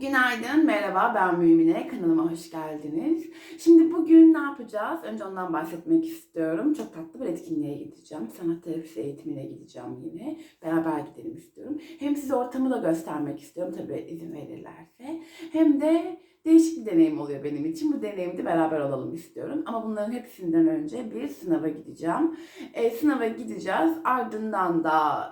Günaydın, merhaba ben Mümine. Kanalıma hoş geldiniz. Şimdi bugün ne yapacağız? Önce ondan bahsetmek istiyorum. Çok tatlı bir etkinliğe gideceğim. Sanat terapisi eğitimine gideceğim yine. Beraber gidelim istiyorum. Hem size ortamı da göstermek istiyorum tabii izin verirlerse. Hem de değişik bir deneyim oluyor benim için. Bu deneyimde beraber olalım istiyorum. Ama bunların hepsinden önce bir sınava gideceğim. E, sınava gideceğiz. Ardından da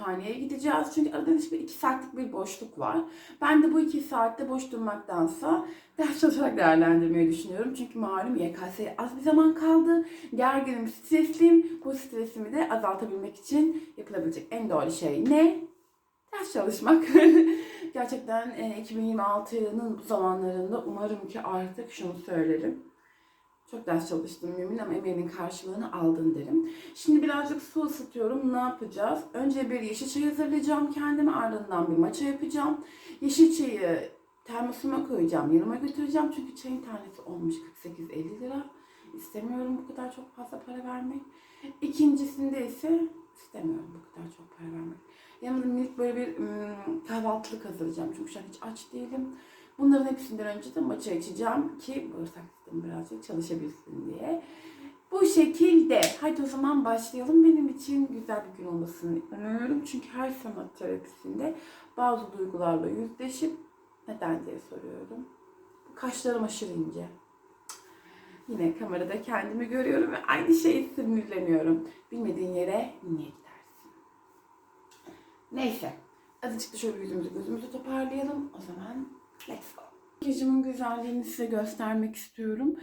kütüphaneye gideceğiz. Çünkü arada bir iki saatlik bir boşluk var. Ben de bu iki saatte boş durmaktansa ders çalışarak değerlendirmeyi düşünüyorum. Çünkü malum YKS'ye az bir zaman kaldı. Gerginim, stresliyim. Bu stresimi de azaltabilmek için yapılabilecek en doğru şey ne? Ders çalışmak. Gerçekten e, 2026 yılının bu zamanlarında umarım ki artık şunu söylerim. Çok ders çalıştım Mümin ama emeğinin karşılığını aldın derim. Şimdi birazcık su ısıtıyorum. Ne yapacağız? Önce bir yeşil çay hazırlayacağım kendime. Ardından bir maça yapacağım. Yeşil çayı termosuma koyacağım. Yanıma götüreceğim. Çünkü çayın tanesi olmuş 48-50 lira. İstemiyorum bu kadar çok fazla para vermek. İkincisinde ise istemiyorum bu kadar çok para vermek. Yanımda minik böyle bir ım, kahvaltılık hazırlayacağım. Çünkü şu an hiç aç değilim. Bunların hepsinden önce de maça içeceğim ki bağırsak sistemi birazcık çalışabilsin diye. Bu şekilde. Hadi o zaman başlayalım. Benim için güzel bir gün olmasını umuyorum. Çünkü her sanat terapisinde bazı duygularla yüzleşip neden diye soruyorum. Kaşlarım aşırı ince. Yine kamerada kendimi görüyorum ve aynı şeyi sinirleniyorum. Bilmediğin yere niye gidersin? Neyse. Azıcık da şöyle yüzümüzü gözümüzü toparlayalım. O zaman let's go. Makyajımın güzelliğini size göstermek istiyorum.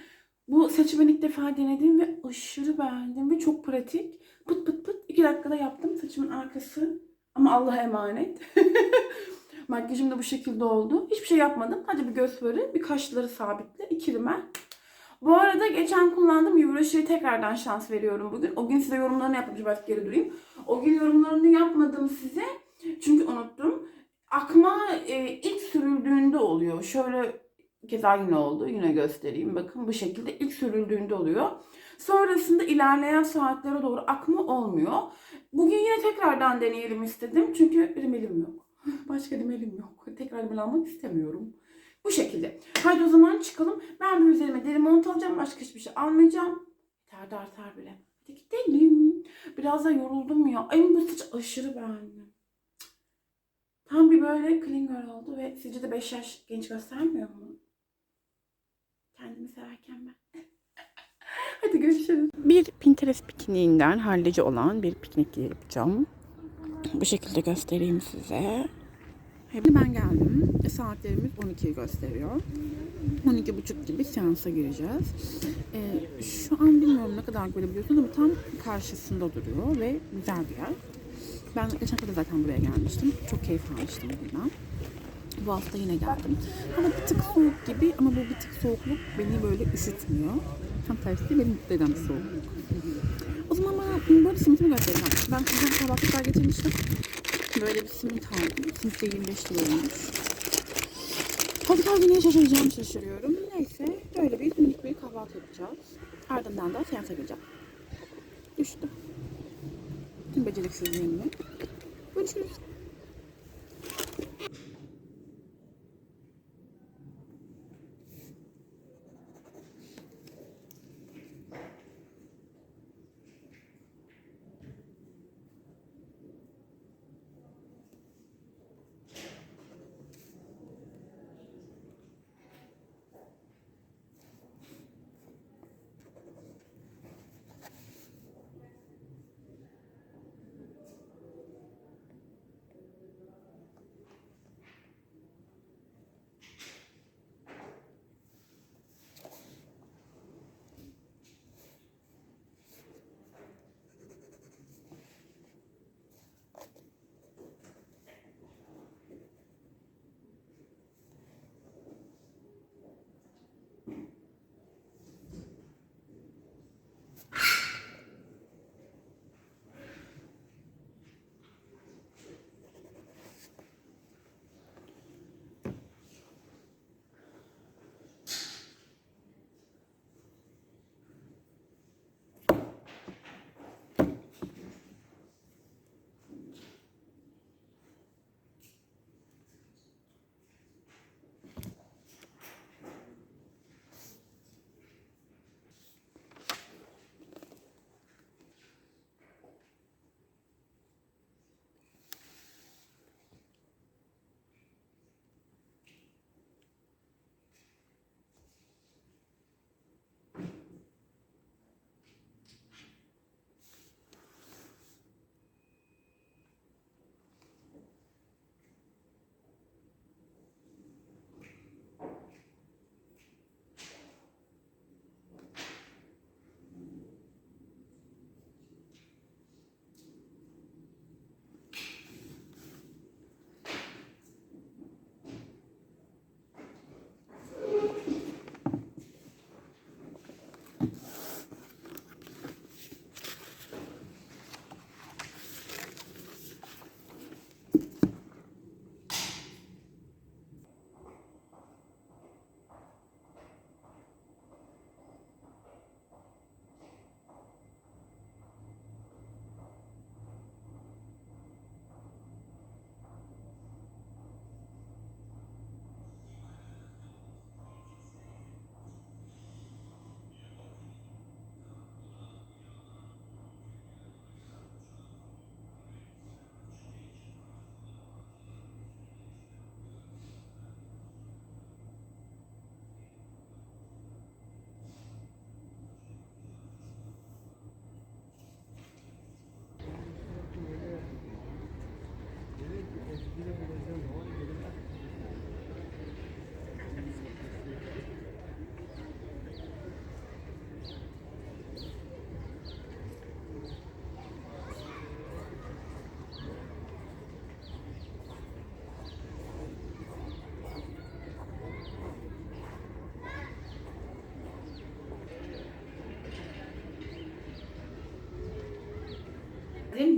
Bu saçı ben ilk defa denedim ve aşırı beğendim ve çok pratik. Pıt pıt pıt iki dakikada yaptım saçımın arkası. Ama Allah'a emanet. Makyajım da bu şekilde oldu. Hiçbir şey yapmadım. Hadi bir göz fırı, bir kaşları sabitle, iki rimel. Bu arada geçen kullandığım Yuvraşı'ya tekrardan şans veriyorum bugün. O gün size yorumlarını yapmış belki geri durayım. O gün yorumlarını yapmadım size. Çünkü unuttum. Akma e, ilk sürüldüğünde oluyor. Şöyle keza yine oldu. Yine göstereyim. Bakın bu şekilde ilk sürüldüğünde oluyor. Sonrasında ilerleyen saatlere doğru akma olmuyor. Bugün yine tekrardan deneyelim istedim. Çünkü rimelim yok. Başka rimelim yok. Tekrar rimel almak istemiyorum. Bu şekilde. Haydi o zaman çıkalım. Ben bir üzerime deri mont alacağım. Başka hiçbir şey almayacağım. Yeter de artar bile. Gidelim. Biraz da yoruldum ya. Ay bu saç aşırı beğendim. Tam bir böyle clean girl oldu ve sizce de 5 yaş genç göstermiyor mu? Kendimi severken ben. Hadi görüşürüz. Bir Pinterest pikniğinden hallice olan bir piknik yapacağım. Bu şekilde göstereyim size. Şimdi ben geldim. E, Saatlerimiz 12'yi gösteriyor. 12.30 gibi seansa gireceğiz. E, şu an bilmiyorum ne kadar görebiliyorsunuz ama tam karşısında duruyor ve güzel bir yer. Ben geçen hafta zaten buraya gelmiştim. Çok keyif almıştım bundan. Bu hafta yine geldim. Ama bir tık soğuk gibi ama bu bir tık soğukluk beni böyle üşütmüyor. Tam tersi beni mutlu eden soğukluk. O zaman bana böyle simitimi göstereceğim. Ben sizden kahvaltılar getirmiştim. Böyle bir simit aldım. Simit de 25 liraymış. Hadi kalbi niye şaşıracağım şaşırıyorum. Neyse böyle bir minik bir kahvaltı yapacağız. Ardından da seansa gireceğim. Düştüm. Tüm beceriksizliğimle. Görüşürüz.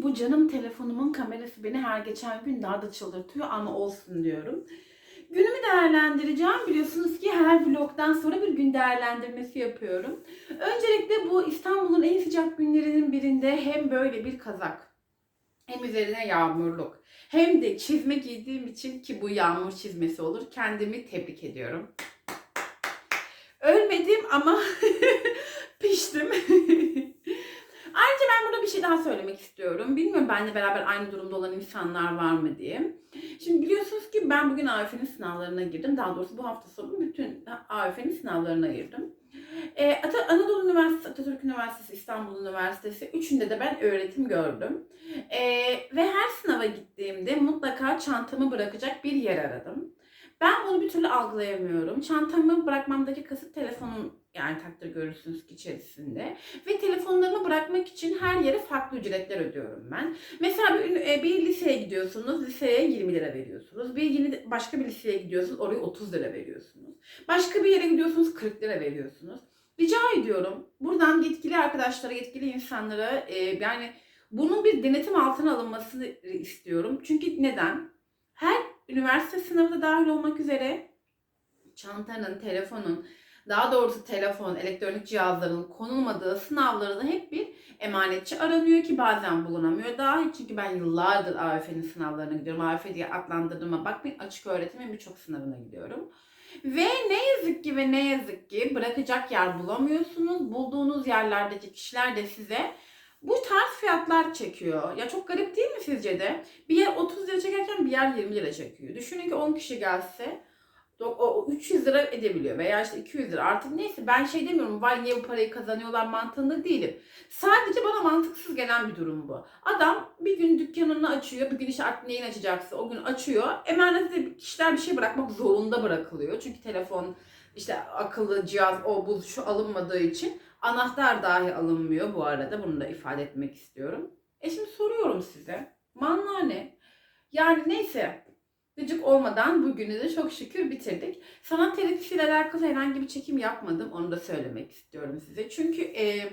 Bu canım telefonumun kamerası beni her geçen gün daha da çıldırtıyor ama olsun diyorum. Günümü değerlendireceğim. Biliyorsunuz ki her vlogdan sonra bir gün değerlendirmesi yapıyorum. Öncelikle bu İstanbul'un en sıcak günlerinin birinde hem böyle bir kazak hem üzerine yağmurluk hem de çizme giydiğim için ki bu yağmur çizmesi olur. Kendimi tebrik ediyorum. Ölmedim ama piştim. Ayrıca ben burada bir şey daha söylemek istiyorum. Bilmiyorum benimle beraber aynı durumda olan insanlar var mı diye. Şimdi biliyorsunuz ki ben bugün AYF'nin sınavlarına girdim. Daha doğrusu bu hafta sonu bütün AYF'nin sınavlarına girdim. Ee, Ata- Anadolu Üniversitesi, Atatürk Üniversitesi, İstanbul Üniversitesi üçünde de ben öğretim gördüm. Ee, ve her sınava gittiğimde mutlaka çantamı bırakacak bir yer aradım. Ben bunu bir türlü algılayamıyorum. Çantamı bırakmamdaki kasıt telefonum yani takdir görürsünüz ki içerisinde. Ve telefonlarımı bırakmak için her yere farklı ücretler ödüyorum ben. Mesela bir, e, bir liseye gidiyorsunuz, liseye 20 lira veriyorsunuz. Bir yeni başka bir liseye gidiyorsunuz, oraya 30 lira veriyorsunuz. Başka bir yere gidiyorsunuz, 40 lira veriyorsunuz. Rica ediyorum buradan yetkili arkadaşlara, yetkili insanlara e, yani bunun bir denetim altına alınmasını istiyorum. Çünkü neden? Her üniversite sınavı da dahil olmak üzere çantanın, telefonun, daha doğrusu telefon, elektronik cihazların konulmadığı sınavlarda hep bir emanetçi aranıyor ki bazen bulunamıyor. Daha çünkü ben yıllardır AF'nin sınavlarına gidiyorum. AF diye adlandırdığıma bakmayın açık öğretimin birçok sınavına gidiyorum. Ve ne yazık ki ve ne yazık ki bırakacak yer bulamıyorsunuz. Bulduğunuz yerlerdeki kişiler de size bu tarz fiyatlar çekiyor. Ya çok garip değil mi sizce de? Bir yer 30 lira çekerken bir yer 20 lira çekiyor. Düşünün ki 10 kişi gelse o o 300 lira edebiliyor veya işte 200 lira artık neyse ben şey demiyorum vay niye bu parayı kazanıyorlar mantığında değilim. Sadece bana mantıksız gelen bir durum bu. Adam bir gün dükkanını açıyor, bir gün işte artık neyin açacaksa o gün açıyor. Emanette kişiler bir şey bırakmak zorunda bırakılıyor. Çünkü telefon, işte akıllı cihaz, o bu şu alınmadığı için anahtar dahi alınmıyor bu arada. Bunu da ifade etmek istiyorum. E şimdi soruyorum size. Manlar ne? Yani neyse gıcık olmadan bugünü de çok şükür bitirdik. Sanat terapisiyle alakalı herhangi bir çekim yapmadım. Onu da söylemek istiyorum size. Çünkü e,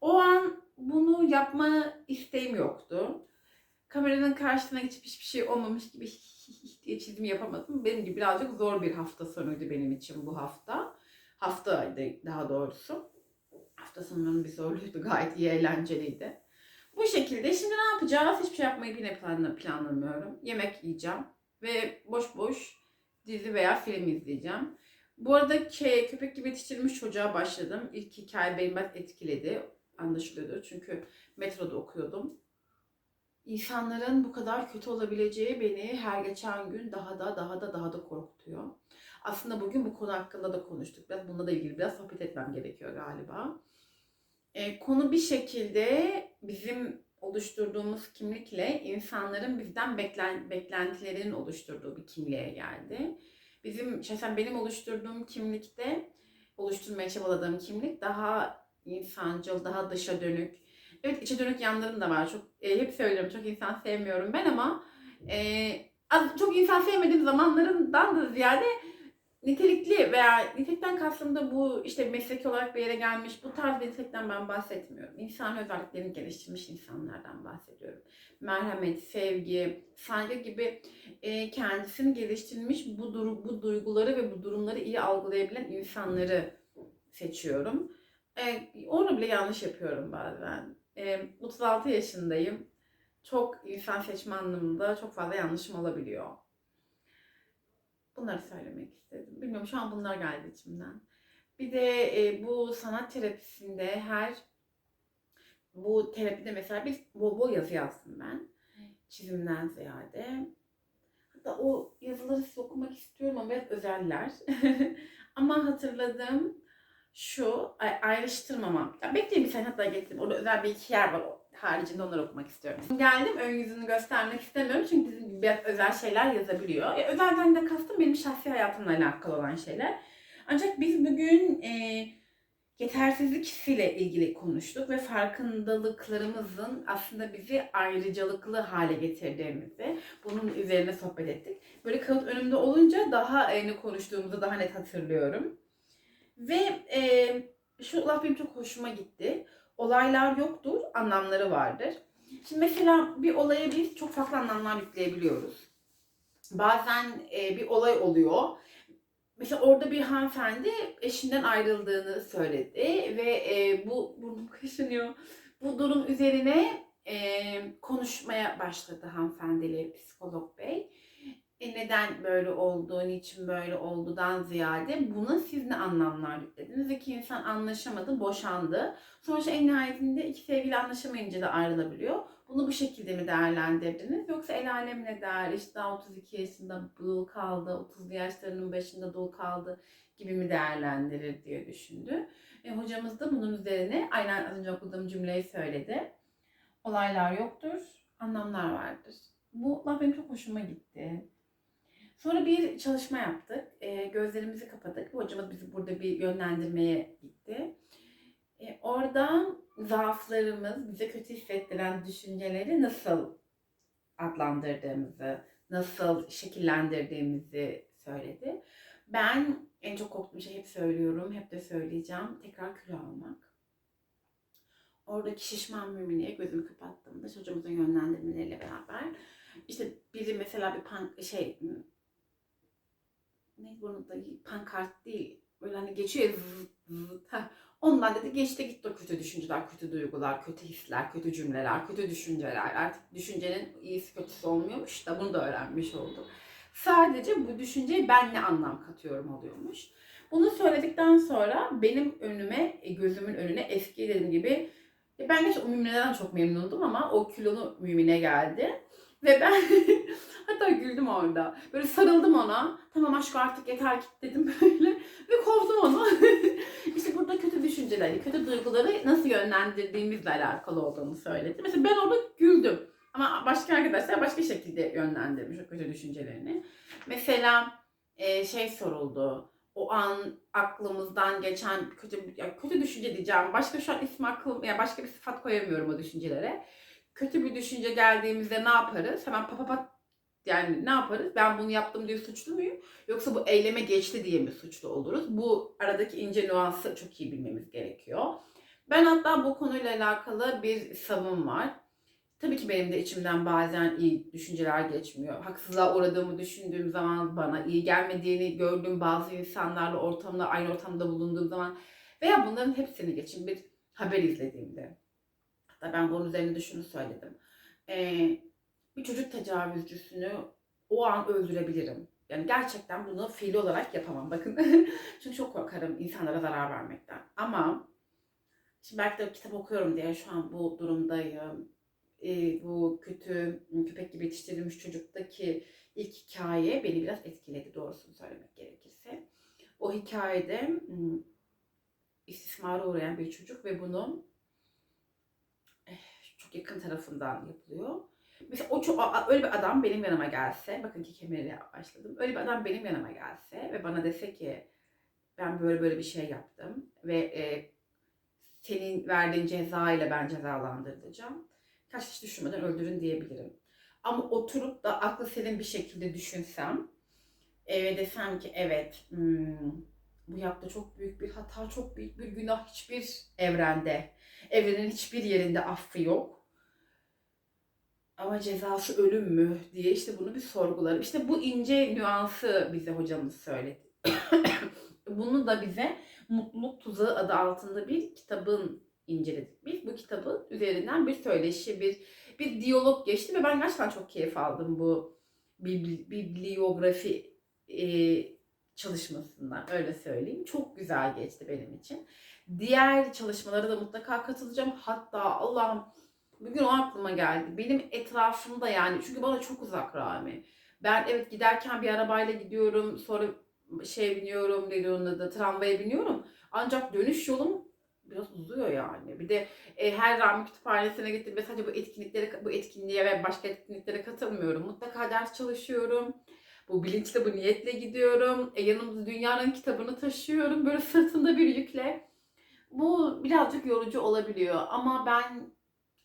o an bunu yapma isteğim yoktu. Kameranın karşısına geçip hiçbir şey olmamış gibi diye çizim yapamadım. Benim gibi birazcık zor bir hafta sonuydu benim için bu hafta. Haftaydı daha doğrusu. Hafta sonunun bir zorluydu. Gayet iyi, eğlenceliydi. Bu şekilde. Şimdi ne yapacağız? Hiçbir şey yapmayı yine planla- planlamıyorum. Yemek yiyeceğim. Ve boş boş dizi veya film izleyeceğim. Bu arada köpek gibi yetiştirilmiş çocuğa başladım. İlk hikaye beni biraz etkiledi. Anlaşılıyordu. Çünkü metroda okuyordum. İnsanların bu kadar kötü olabileceği beni her geçen gün daha da daha da daha da korkutuyor. Aslında bugün bu konu hakkında da konuştuk. Biraz bununla da ilgili biraz sohbet etmem gerekiyor galiba. E, konu bir şekilde bizim oluşturduğumuz kimlikle insanların bizden beklen, beklentilerinin oluşturduğu bir kimliğe geldi. Bizim şahsen benim oluşturduğum kimlikte oluşturmaya çabaladığım kimlik daha insancıl, daha dışa dönük. Evet içe dönük yanlarım da var. Çok e, hep söylüyorum çok insan sevmiyorum ben ama e, az, çok insan sevmediğim zamanlarından da ziyade nitelikli veya nitelikten kastım da bu işte mesleki olarak bir yere gelmiş bu tarz bir nitelikten ben bahsetmiyorum. İnsan özelliklerini geliştirmiş insanlardan bahsediyorum. Merhamet, sevgi, saygı gibi e, kendisini geliştirmiş bu, duru, bu duyguları ve bu durumları iyi algılayabilen insanları seçiyorum. E, onu bile yanlış yapıyorum bazen. E, 36 yaşındayım. Çok insan seçme anlamında çok fazla yanlışım olabiliyor. Bunları söylemek istedim. Bilmiyorum şu an bunlar geldi içimden. Bir de e, bu sanat terapisinde her bu terapide mesela bir bol bol yazı yazdım ben. Çizimden ziyade. Hatta o yazıları size okumak istiyorum ama biraz özeller. ama hatırladığım şu ay- ayrıştırmamam. Ya bekleyin bir saniye hatta getireyim. Orada özel bir iki yer var. Haricinde onları okumak istiyorum. Geldim ön yüzünü göstermek istemiyorum. Çünkü gibi biraz özel şeyler yazabiliyor. E, özelden de kastım benim şahsi hayatımla alakalı olan şeyler. Ancak biz bugün e, yetersizlik hissiyle ilgili konuştuk ve farkındalıklarımızın aslında bizi ayrıcalıklı hale getirdiğimizi bunun üzerine sohbet ettik. Böyle kağıt önümde olunca daha e, konuştuğumuzu daha net hatırlıyorum. Ve e, şu laf benim çok hoşuma gitti. Olaylar yoktur, anlamları vardır. Şimdi mesela bir olaya biz çok farklı anlamlar yükleyebiliyoruz. Bazen e, bir olay oluyor. Mesela orada bir hanımefendi eşinden ayrıldığını söyledi ve e, bu burnum kaşınıyor. Bu durum üzerine e, konuşmaya başladı hanımefendiyle psikolog bey. E, neden böyle oldu, niçin böyle oldudan ziyade buna siz ne anlamlar yüklediniz? İki insan anlaşamadı, boşandı. Sonuçta en nihayetinde iki sevgili anlaşamayınca da ayrılabiliyor. Bunu bu şekilde mi değerlendirdiniz? Yoksa el alem ne der? İşte daha 32 yaşında dul kaldı, 30'lu yaşlarının başında dul kaldı gibi mi değerlendirir diye düşündü. E, hocamız da bunun üzerine aynen az önce okuduğum cümleyi söyledi. Olaylar yoktur, anlamlar vardır. Bu benim çok hoşuma gitti. Sonra bir çalışma yaptık. E, gözlerimizi kapadık. Hocamız bizi burada bir yönlendirmeye gitti. E, orada zaaflarımız, bize kötü hissettiren düşünceleri nasıl adlandırdığımızı, nasıl şekillendirdiğimizi söyledi. Ben en çok korktuğum şey hep söylüyorum, hep de söyleyeceğim. Tekrar kilo almak. Oradaki şişman mümineye gözümü kapattığımda hocamızın yönlendirmeleriyle beraber işte biri mesela bir pank şey ne bunun da pankart değil böyle hani geçiyor ya. Ondan dedi geçti gitti o kötü düşünceler, kötü duygular, kötü hisler, kötü cümleler, kötü düşünceler. Artık düşüncenin iyisi kötüsü olmuyormuş da bunu da öğrenmiş oldum. Sadece bu düşünceye ben ne anlam katıyorum oluyormuş. Bunu söyledikten sonra benim önüme, e, gözümün önüne eski dediğim gibi e, ben gerçi o mümineden çok memnundum ama o kilolu mümine geldi. Ve ben hatta güldüm orada. Böyle sarıldım ona. Tamam aşk artık yeter git dedim böyle. Ve kovdum onu. işte burada kötü düşünceleri, kötü duyguları nasıl yönlendirdiğimizle alakalı olduğunu söyledi. Mesela ben orada güldüm. Ama başka arkadaşlar başka şekilde yönlendirmiş o kötü düşüncelerini. Mesela e, şey soruldu. O an aklımızdan geçen kötü kötü düşünce diyeceğim. Başka şu an ismi aklım ya başka bir sıfat koyamıyorum o düşüncelere. Kötü bir düşünce geldiğimizde ne yaparız? Hemen papapat yani ne yaparız? Ben bunu yaptım diye suçlu muyum? Yoksa bu eyleme geçti diye mi suçlu oluruz? Bu aradaki ince nüansı çok iyi bilmemiz gerekiyor. Ben hatta bu konuyla alakalı bir savım var. Tabii ki benim de içimden bazen iyi düşünceler geçmiyor. Haksızlığa uğradığımı düşündüğüm zaman bana iyi gelmediğini gördüğüm bazı insanlarla ortamda aynı ortamda bulunduğum zaman veya bunların hepsini geçin bir haber izlediğimde. Hatta ben bunun üzerine de şunu söyledim. Ee, bir çocuk tecavüzcüsünü o an öldürebilirim. Yani gerçekten bunu fiili olarak yapamam. Bakın çünkü çok korkarım insanlara zarar vermekten. Ama şimdi belki de kitap okuyorum diye şu an bu durumdayım e, bu kötü köpek gibi yetiştirilmiş çocuktaki ilk hikaye beni biraz etkiledi doğrusunu söylemek gerekirse. O hikayede hmm, istismara uğrayan bir çocuk ve bunu çok yakın tarafından yapılıyor. Mesela o çok, öyle bir adam benim yanıma gelse, bakın ki kemeriyle başladım. Öyle bir adam benim yanıma gelse ve bana dese ki ben böyle böyle bir şey yaptım ve e, senin verdiğin ceza ile ben cezalandırılacağım kaç hiç düşünmeden öldürün diyebilirim. Ama oturup da aklı selim bir şekilde düşünsem e, ve desem ki evet hmm, bu yaptığı çok büyük bir hata, çok büyük bir günah hiçbir evrende, evrenin hiçbir yerinde affı yok. Ama cezası ölüm mü diye işte bunu bir sorgularım. İşte bu ince nüansı bize hocamız söyledi. bunu da bize Mutluluk Tuzağı adı altında bir kitabın inceledik biz. Bu kitabın üzerinden bir söyleşi, bir bir diyalog geçti ve ben gerçekten çok keyif aldım bu bibliografi e, çalışmasından öyle söyleyeyim. Çok güzel geçti benim için. Diğer çalışmalara da mutlaka katılacağım. Hatta Allah'ım bugün o aklıma geldi. Benim etrafımda yani çünkü bana çok uzak Rami. Ben evet giderken bir arabayla gidiyorum. Sonra şey biniyorum dedi onun da tramvaya biniyorum. Ancak dönüş yolum biraz uzuyor yani. Bir de e, her Rami Kütüphanesi'ne gittiğimde sadece bu etkinliklere, bu etkinliğe ve başka etkinliklere katılmıyorum. Mutlaka ders çalışıyorum. Bu bilinçle, bu niyetle gidiyorum. E, yanımda dünyanın kitabını taşıyorum. Böyle sırtında bir yükle. Bu birazcık yorucu olabiliyor. Ama ben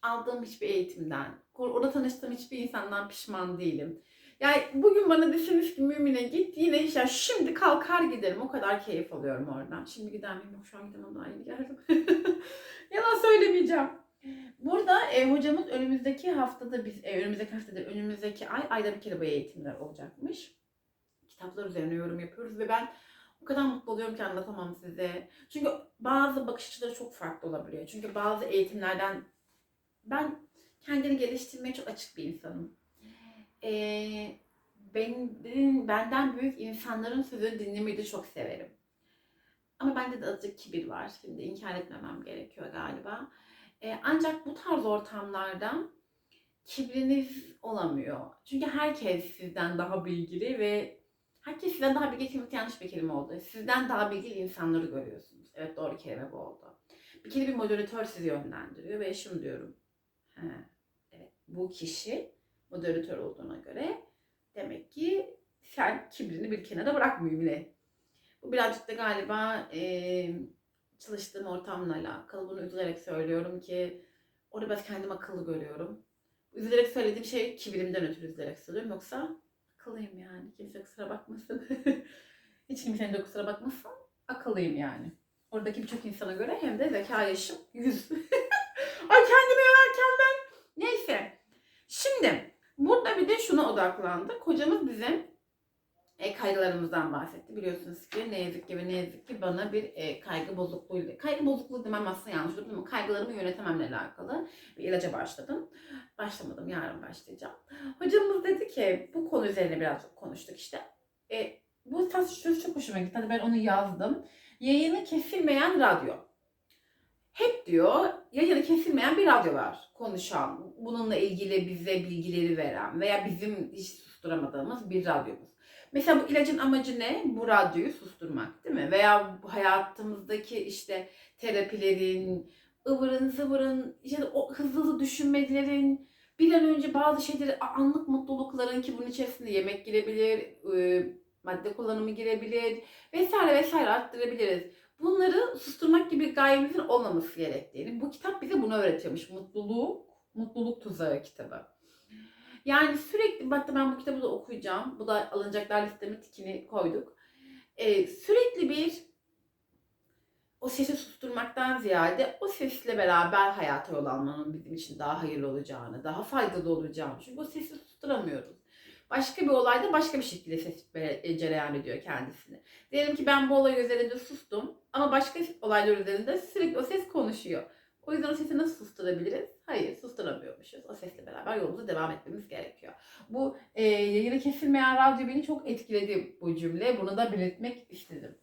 aldığım hiçbir eğitimden, orada tanıştığım hiçbir insandan pişman değilim. Yani bugün bana deseniz ki Mümine git yine işte şimdi kalkar giderim. O kadar keyif alıyorum oradan. Şimdi gider miyim? Şu an gidemem daha iyi geldim. Yalan söylemeyeceğim. Burada e, hocamız önümüzdeki haftada biz e, önümüzdeki haftada önümüzdeki ay ayda bir kere bu eğitimler olacakmış. Kitaplar üzerine yorum yapıyoruz ve ben o kadar mutlu oluyorum ki anlatamam size. Çünkü bazı bakış açıları çok farklı olabiliyor. Çünkü bazı eğitimlerden ben kendini geliştirmeye çok açık bir insanım. Ee, benim, benden büyük insanların sözünü dinlemeyi de çok severim. Ama bende de azıcık kibir var. Şimdi inkar etmemem gerekiyor galiba. Ee, ancak bu tarz ortamlarda kibriniz olamıyor. Çünkü herkes sizden daha bilgili ve herkes sizden daha bilgili kelimesi yanlış bir kelime oldu. Sizden daha bilgili insanları görüyorsunuz. Evet doğru kelime bu oldu. Bir kere bir moderatör sizi yönlendiriyor ve şunu diyorum. Evet, bu kişi moderatör olduğuna göre demek ki sen kibrini bir kenara bırak mümine. Bu birazcık da galiba e, çalıştığım ortamla alakalı. Bunu üzülerek söylüyorum ki orada biraz kendimi akıllı görüyorum. Üzülerek söylediğim şey kibrimden ötürü üzülerek söylüyorum. Yoksa akıllıyım yani. Kimse kusura bakmasın. Hiç kimsenin de kusura bakmasın. Akıllıyım yani. Oradaki birçok insana göre hem de zeka yaşım 100. Ay kendimi yorarken ben. Neyse. Şimdi burada bir de şuna odaklandık. Hocamız bize e, kaygılarımızdan bahsetti. Biliyorsunuz ki ne yazık ki ne yazık ki bana bir e, kaygı bozukluğu, kaygı bozukluğu demem aslında yanlış olur ama kaygılarımı yönetememle alakalı bir ilaca başladım. Başlamadım, yarın başlayacağım. Hocamız dedi ki bu konu üzerine biraz konuştuk işte. E, bu söz çok hoşuma gitti. Hadi ben onu yazdım. Yayını kesilmeyen radyo. Hep diyor yayını kesilmeyen bir radyo var. Konuşan, bununla ilgili bize bilgileri veren veya bizim hiç susturamadığımız bir radyomuz. Mesela bu ilacın amacı ne? Bu radyoyu susturmak değil mi? Veya bu hayatımızdaki işte terapilerin, ıvırın zıvırın, işte o hızlı hızlı düşünmelerin, bir an önce bazı şeyleri anlık mutlulukların ki bunun içerisinde yemek girebilir, e, madde kullanımı girebilir vesaire vesaire arttırabiliriz. Bunları susturmak gibi gayemizin olmaması gerektiğini. Bu kitap bize bunu öğretiyormuş. Mutluluk, mutluluk tuzağı kitabı. Yani sürekli, hatta ben bu kitabı da okuyacağım. Bu da alınacaklar listeme tikini koyduk. Ee, sürekli bir o sesi susturmaktan ziyade o sesle beraber hayata yol almanın bizim için daha hayırlı olacağını, daha faydalı olacağını. Çünkü o sesi susturamıyoruz. Başka bir olayda başka bir şekilde ses cereyan ediyor kendisini. Diyelim ki ben bu olay üzerinde sustum ama başka olaylar üzerinde sürekli o ses konuşuyor. O yüzden o sesi nasıl susturabiliriz? Hayır susturamıyormuşuz. O sesle beraber yolumuza devam etmemiz gerekiyor. Bu e, yayını kesilmeyen radyo beni çok etkiledi bu cümle. Bunu da belirtmek istedim.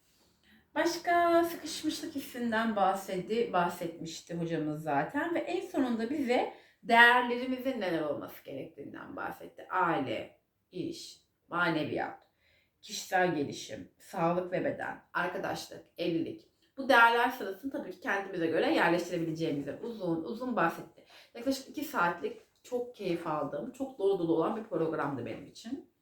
Başka sıkışmışlık hissinden bahsetti, bahsetmişti hocamız zaten ve en sonunda bize değerlerimizin neler olması gerektiğinden bahsetti. Aile, iş, maneviyat, kişisel gelişim, sağlık ve beden, arkadaşlık, evlilik. Bu değerler sırasını tabii ki kendimize göre yerleştirebileceğimize uzun uzun bahsetti. Yaklaşık iki saatlik çok keyif aldığım, çok dolu dolu olan bir programdı benim için.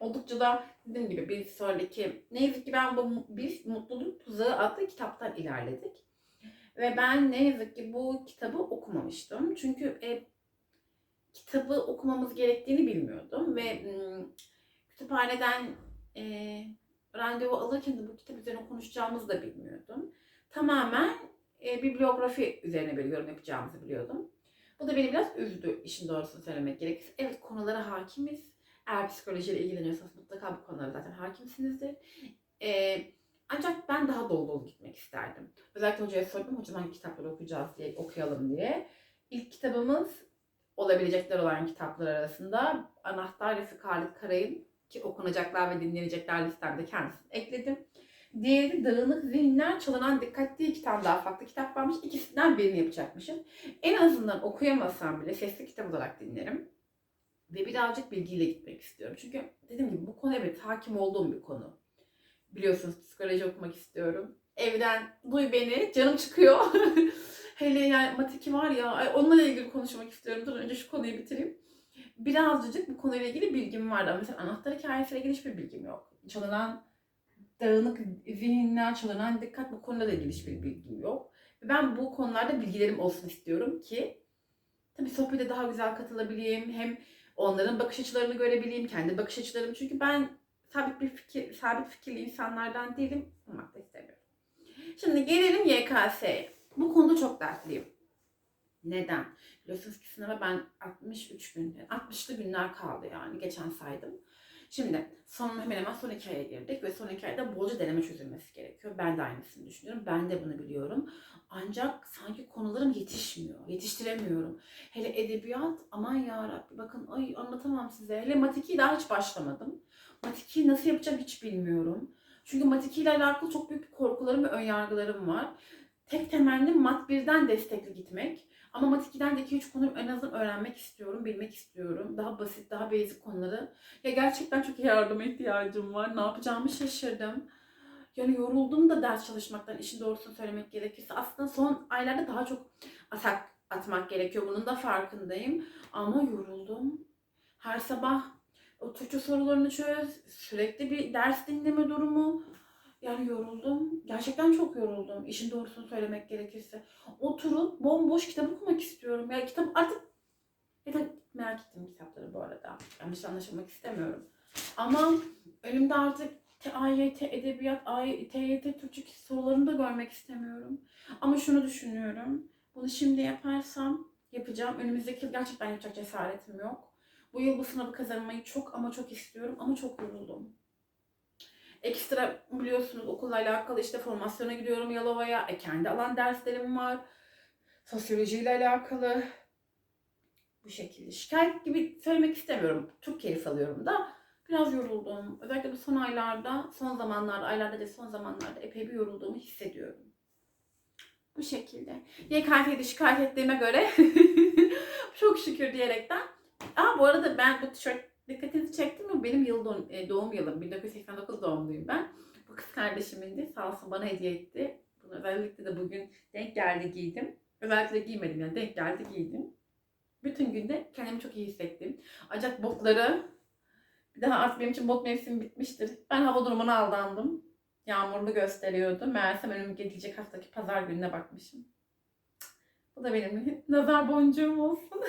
Oldukça da dediğim gibi bir sonraki, ne yazık ki ben bu bir Mutluluk Tuzağı adlı kitaptan ilerledik. Ve ben ne yazık ki bu kitabı okumamıştım. Çünkü e, kitabı okumamız gerektiğini bilmiyordum. Ve kütüphaneden e, randevu alırken de bu kitap üzerine konuşacağımızı da bilmiyordum. Tamamen e, bibliografi üzerine bir yorum yapacağımızı biliyordum. Bu da beni biraz üzdü işin doğrusunu söylemek gerekirse. Evet konulara hakimiz. Eğer psikolojiyle ilgileniyorsanız mutlaka bu konulara zaten hakimsinizdir. E, ancak ben daha dolu dolu gitmek isterdim. Özellikle hocaya sordum. Hocam hangi kitapları okuyacağız diye, okuyalım diye. İlk kitabımız olabilecekler olan kitaplar arasında Anahtar Refik Halit Karay'ın ki okunacaklar ve dinlenecekler listemde kendisini ekledim. Diğeri Dağınık Zihinler Çalınan Dikkat diye iki tane daha farklı kitap varmış. İkisinden birini yapacakmışım. En azından okuyamasam bile sesli kitap olarak dinlerim. Ve birazcık bilgiyle gitmek istiyorum. Çünkü dediğim gibi bu konu evet hakim olduğum bir konu. Biliyorsunuz psikoloji okumak istiyorum. Evden duy beni, canım çıkıyor. Hele yani matiki var ya, onunla ilgili konuşmak istiyorum. Dur önce şu konuyu bitireyim. Birazcık bu konuyla ilgili bilgim vardı. Mesela anahtar hikayesiyle ilgili hiçbir bilgim yok. Çalınan dağınık zihinler, çalınan dikkat bu konuda da ilgili hiçbir bilgim yok. Ben bu konularda bilgilerim olsun istiyorum ki tabii sohbete daha güzel katılabileyim. Hem onların bakış açılarını görebileyim, kendi bakış açılarımı. Çünkü ben sabit bir fikir, sabit fikirli insanlardan değilim. Olmak da istemiyorum. Şimdi gelelim YKS'ye. Bu konuda çok dertliyim. Neden? Biliyorsunuz sınava ben 63 gün, yani 60'lı günler kaldı yani geçen saydım. Şimdi son hemen hemen son iki aya girdik ve son iki ayda bolca deneme çözülmesi gerekiyor. Ben de aynısını düşünüyorum. Ben de bunu biliyorum. Ancak sanki konularım yetişmiyor. Yetiştiremiyorum. Hele edebiyat aman yarabbi bakın ay anlatamam size. Hele mat 2'yi daha hiç başlamadım. Mat 2'yi nasıl yapacağım hiç bilmiyorum. Çünkü mat 2 ile alakalı çok büyük önyargılarım ve önyargılarım var. Tek temennim mat 1'den destekli gitmek. Ama mat 2'den de 2-3 konuyu en azından öğrenmek istiyorum, bilmek istiyorum. Daha basit, daha basic konuları. Ya gerçekten çok yardıma ihtiyacım var. Ne yapacağımı şaşırdım. Yani yoruldum da ders çalışmaktan işin doğrusunu söylemek gerekirse. Aslında son aylarda daha çok atak atmak gerekiyor. Bunun da farkındayım. Ama yoruldum. Her sabah o Türkçe sorularını çöz. Sürekli bir ders dinleme durumu. Yani yoruldum. Gerçekten çok yoruldum. İşin doğrusunu söylemek gerekirse. Oturup bomboş kitap okumak istiyorum. Ya kitap artık merak ettim kitapları bu arada. Yanlış anlaşılmak istemiyorum. Ama önümde artık AYT edebiyat, AY- TYT Türkçe sorularını da görmek istemiyorum. Ama şunu düşünüyorum. Bunu şimdi yaparsam yapacağım. Önümüzdeki yıl gerçekten yapacak cesaretim yok. Bu yıl bu sınavı kazanmayı çok ama çok istiyorum ama çok yoruldum. Ekstra biliyorsunuz okulla alakalı işte formasyona gidiyorum Yalova'ya. E, kendi alan derslerim var. Sosyolojiyle alakalı. Bu şekilde. Şikayet gibi söylemek istemiyorum. Çok keyif alıyorum da. Biraz yoruldum. Özellikle bu son aylarda, son zamanlarda, aylarda değil son zamanlarda epey bir yorulduğumu hissediyorum. Bu şekilde. YKT'de şikayet ettiğime göre çok şükür diyerekten. Aa bu arada ben bu tişört dikkatinizi çekti mi? Benim yıl doğum, e, doğum yılım. 1989 doğumluyum ben. Bu kız kardeşimin de sağ olsun bana hediye etti. Bunu özellikle de bugün denk geldi giydim. Özellikle giymedim yani denk geldi giydim. Bütün günde kendimi çok iyi hissettim. Ancak botları bir daha artık benim için bot mevsimi bitmiştir. Ben hava durumuna aldandım. Yağmurlu gösteriyordu. Meğersem önüm gelecek haftaki pazar gününe bakmışım. Bu da benim nazar boncuğum olsun.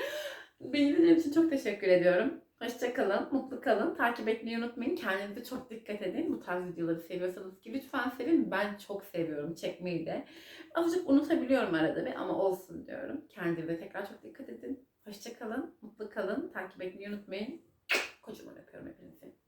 Beni için çok teşekkür ediyorum. Hoşçakalın, mutlu kalın. Takip etmeyi unutmayın. Kendinize çok dikkat edin. Bu tarz videoları seviyorsanız ki lütfen sevin. Ben çok seviyorum çekmeyi de. Azıcık unutabiliyorum arada bir ama olsun diyorum. Kendinize tekrar çok dikkat edin. Hoşçakalın, mutlu kalın. Takip etmeyi unutmayın. Kocaman öpüyorum hepinizi.